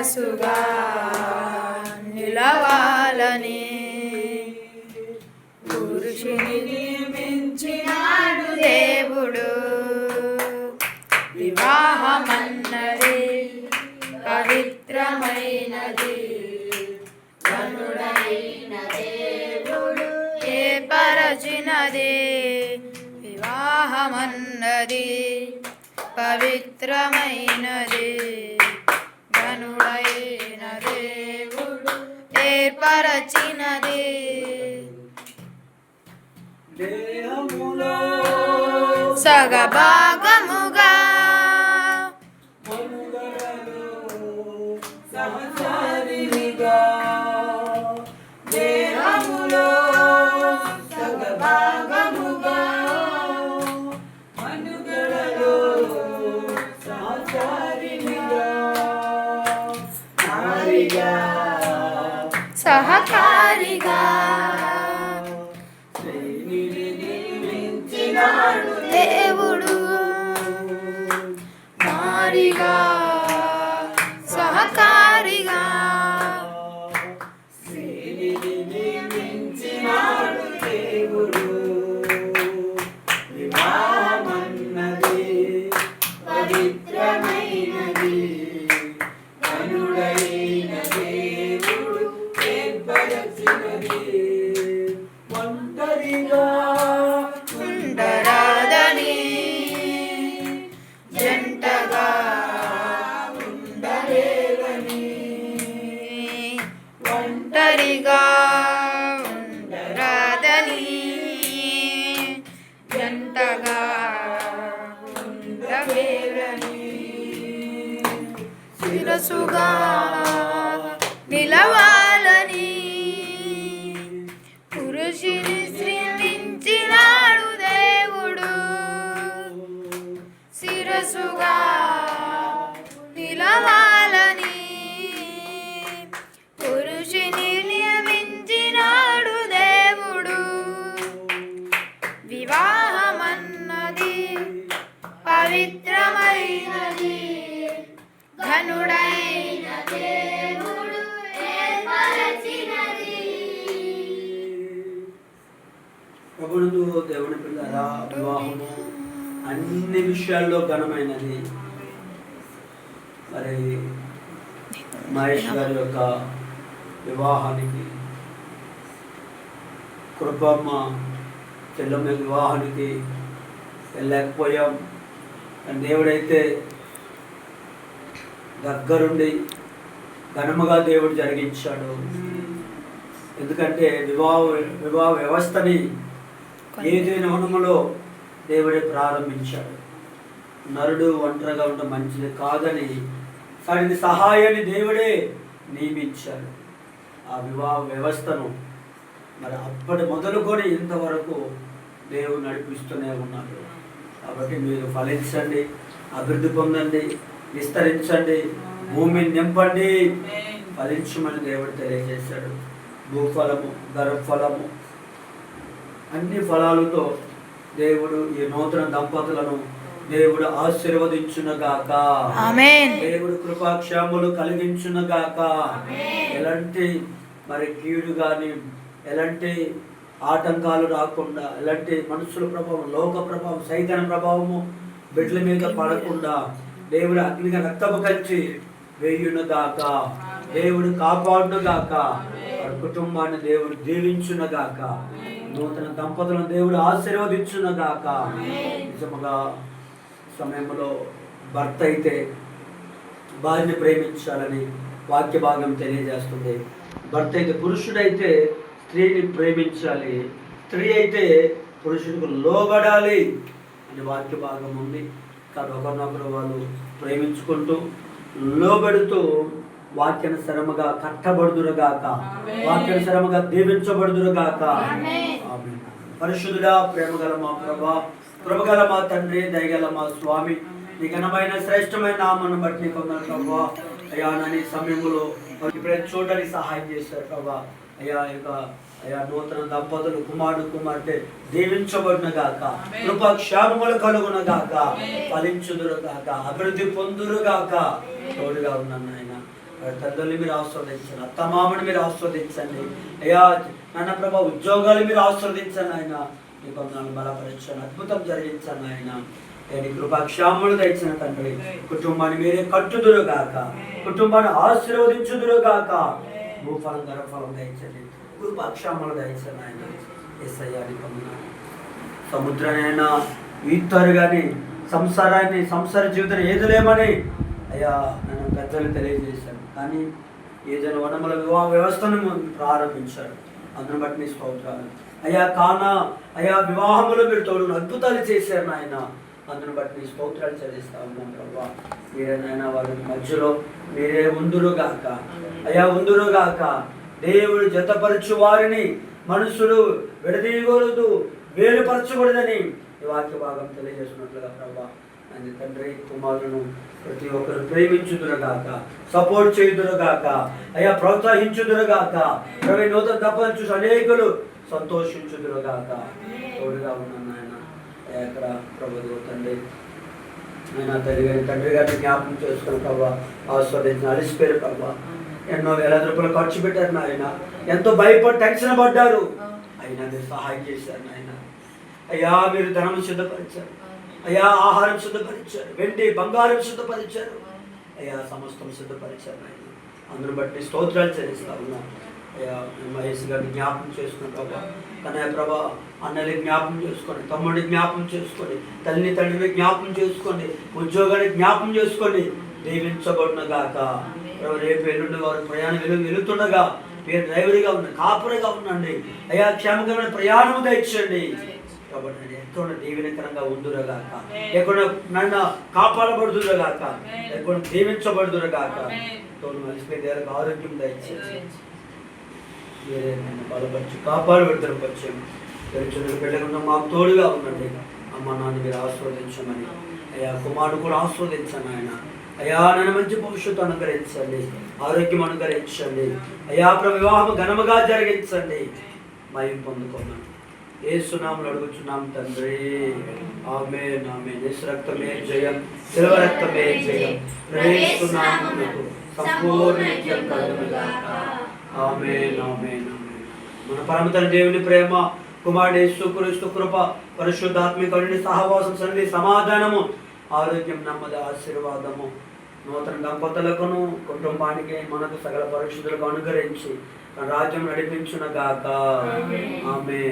శిరసుగా నిలవాలని. పురుషుని నియమించినాడు దేవుడు. వివాహమన్నది పవిత్రమైనది. ధనుడైన దేవుడు వివాహమన్నది పవిత్రమైనది. ధనుడైన దేవుడు ఏర్పరచినది. దేహములో శిరసుగా నిలవాలని ఘనుడైన దేవుడు ఏర్పరచినది. దేవుని పిల్లరా వివాహము అన్ని విషయాల్లో ఘనమైనది. మరి మహేష్ గారి యొక్క వివాహానికి కృపమ్మ చెల్లమ్మ వివాహానికి వెళ్ళలేకపోయాం. దేవుడైతే దగ్గరుండి ఘనముగా దేవుడు జరిగించాడు. ఎందుకంటే వివాహ వివాహ వ్యవస్థని ఏదైనా వనములో దేవుడే ప్రారంభించాడు. నరుడు ఒంటరిగా ఉండడం మంచిది కాదని వాడికి సహాయాన్ని దేవుడే నియమించాడు. ఆ వివాహ వ్యవస్థను మరి అప్పటి మొదలుకొని ఇంతవరకు దేవుడు నడిపిస్తూనే ఉన్నాడు. కాబట్టి మీరు ఫలించండి అభివృద్ధి పొందండి. విస్తరించండి. భూమిని నింపండి. ఫలించమని దేవుడు తెలియజేశాడు. భూఫలము గర్భఫలము అన్ని ఫలాలతో దేవుడు ఈ నూతన దంపతులను దేవుడు ఆశీర్వదించునగాక. ఆమేన్. దేవుడు కృపాక్షేమములు కలిగించునగాక. ఎలాంటి మరి కీడు కానీ ఎలాంటి ఆటంకాలు రాకుండా ఎలాంటి మనుషుల ప్రభావం లోక ప్రభావం సైతన ప్రభావము బిడ్డల మీద పడకుండా దేవుడు అగ్నిగా రక్తము కలిసి వేయునుగాక. దేవుడు కాపాడుగాక వారి కుటుంబాన్ని దేవుడు దీవించునగాక. నూతన దంపతులను దేవుడు ఆశీర్వదించునగాక. నిజముగా సమయంలో భర్త అయితే భార్యని ప్రేమించాలని వాక్య భాగం తెలియజేస్తుంది. భర్త అయితే పురుషుడైతే స్త్రీని ప్రేమించాలి. స్త్రీ అయితే పురుషుడికి లోబడాలి అని వాక్య భాగం ఉంది. కానీ ఒకరినొకరు వాళ్ళు ప్రేమించుకుంటూ లోబడుతూ వాక్యానుసరముగా కట్టబడుదురుగాక. వాక్యానుసరముగా దీవించబడుదురుగాక. పరిశుద్ధుడా ప్రేమగల మా ప్రభా కృపగల మా తండ్రి దయగల మా స్వామి. నీ ఘనమైన శ్రేష్టమైన నామను బట్టి వందనాలు ప్రభా. అయ్యా సమయంలో ఇప్పుడే చూడడానికి సహాయం చేశారు ప్రభా. అయ్యా యొక్క అయ్యా నూతన దంపతులు కుమారుడు కుమార్తె దీవించబడిన గాక కృప క్షేమములు కలుగున గాక ఫలించుదురు గాక అభివృద్ధి పొందురు గాక తోడుగా ఉన్నాను ఆయన. వారి తల్లుల్ని మీరు ఆస్వాదించండి అత్తమామని మీరు ఆస్వాదించండి అయ్యా నాన్న ప్రభా ఉద్యోగాలు మీరు ఆస్వాదించండి ఆయన. నీ కొందరు బలపరచండి. అద్భుతం జరిగించండి ఆయన. నీ కృపాక్షాములు తెచ్చిన తండ్రి. కుటుంబాన్ని మీరే కట్టుదురు గాక కుటుంబాన్ని ఆశీర్వదించుదురు గాక భూఫలం గర్భఫలం దయచండి కృపాక్షాములు దయచండి ఆయన ఎస్ఐఆర్ సముద్రానైనా ఈత్తారు కానీ సంసారాన్ని సంసార జీవితం ఏదలేమని అయ్యా నన్ను పెద్దలు తెలియజేశాను కానీ ఏదైనా వనముల వివాహ వ్యవస్థను ప్రారంభించాడు అందును బట్టి నీ స్తోత్రాలు. అయ్యా కానా అయ్యా వివాహములు మీరు తోడు అద్భుతాలు చేశారు నాయన. అందును బట్టి నీ స్తోత్రాలు చెల్లిస్తా ఉన్నాం ప్రభా. మీరేనైనా వారి మధ్యలో మీరే ఉందురు గాక. అయ్యా ఉందురు గాక. దేవుడు జతపరచు వారిని మనుషులు విడదీయకూడదు వేలుపరచకూడదని ఈ వాక్య భాగం తెలియజేసినట్లుగా ప్రభా. అని తండ్రి కుమారులను ప్రతి ఒక్కరు ప్రేమించుదురుగాక సపోర్ట్ చేయుదురుగాక అయ్యా ప్రోత్సహించుదురుగాక ఇరవై నూతన తప్పని చూసి అనేకులు సంతోషించుదురుగాక తోడుగా ఉన్నాను ఆయన అయ్యా ఇక్కడ ప్రభు తండ్రి ఆయన తల్లి తండ్రి గారిని జ్ఞాపకం చేసుకుని ప్రభా ఆస్వాదించిన అలిసిపోయారు ప్రభా. ఎన్నో వేల రూపాయలు ఖర్చు పెట్టారు నాయన. ఎంతో భయపడి టెన్షన్ పడ్డారు. అయినా మీరు సహాయం చేశారు నాయన. అయ్యా మీరు ధనం సిద్ధపరిచారు. అయ్యా ఆహారం సిద్ధపరిచారు. వెండి బంగారం సిద్ధపరిచారు. అయ్యా సమస్తం సిద్ధపరిచారు నాయన. అందరూ బట్టి స్తోత్రాలు చెల్లిస్తా ఉన్నా. అయ్యా మహేష్ గారిని జ్ఞాపకం చేసుకుని ప్రభా కన్నయ్య ప్రభా అన్నని జ్ఞాపకం చేసుకోండి తమ్ముడిని జ్ఞాపకం చేసుకోండి తల్లిని తండ్రిని జ్ఞాపకం చేసుకోండి ఉద్యోగాన్ని జ్ఞాపకం చేసుకోండి దీవించబడిన గాక. ప్రభు రేపు ఎల్లుండి వారు ప్రయాణం వెలు వెళుతుండగా మీరు డ్రైవర్గా ఉన్న కాపురగా ఉండండి. అయ్యా క్షేమకరమైన ప్రయాణము తెచ్చండి. కాబట్టి ఎంతో దీవెనకరంగా ఉందురగాక ఎక్కడ నన్ను కాపాడబడుదురగాక ఎక్కడ దీవించబడుదురగాక తోడు దేవులకు ఆరోగ్యం దయచేసి నన్ను బలపరిచి కాపాడు విడుదలపరిచాం తెలిసిన బిడ్డకుండా మాకు తోడుగా ఉండండి. అమ్మ నాన్న మీరు ఆస్వాదించమని. అయ్యా కుమారుడు కూడా ఆస్వాదించండి ఆయన. అయ్యా నన్ను మంచి భవిష్యత్తు అనుగ్రహించండి. ఆరోగ్యం అనుగ్రహించండి. అయ్యా ప్రభు వివాహం ఘనముగా జరిగించండి. మయం పొందుకున్నాను ఏ సునాములు అడుగుచున్నాం తండ్రి. ఆమె నామే నిస్ రక్తమే జయం శివ రక్తమే జయం. సంపూర్ణ మన పరమ తండ్రి దేవుని ప్రేమ కుమారుడు యేసుక్రీస్తు కృప పరిశుద్ధాత్మిక సహవాసం సన్నిధి సమాధానము ఆరోగ్యం నెమ్మది ఆశీర్వాదము నూతన దంపతులకును కుటుంబానికి మనకు సకల పరిశుద్ధులకు అనుగ్రహించి రాజ్యం నడిపించున గాక. ఆమె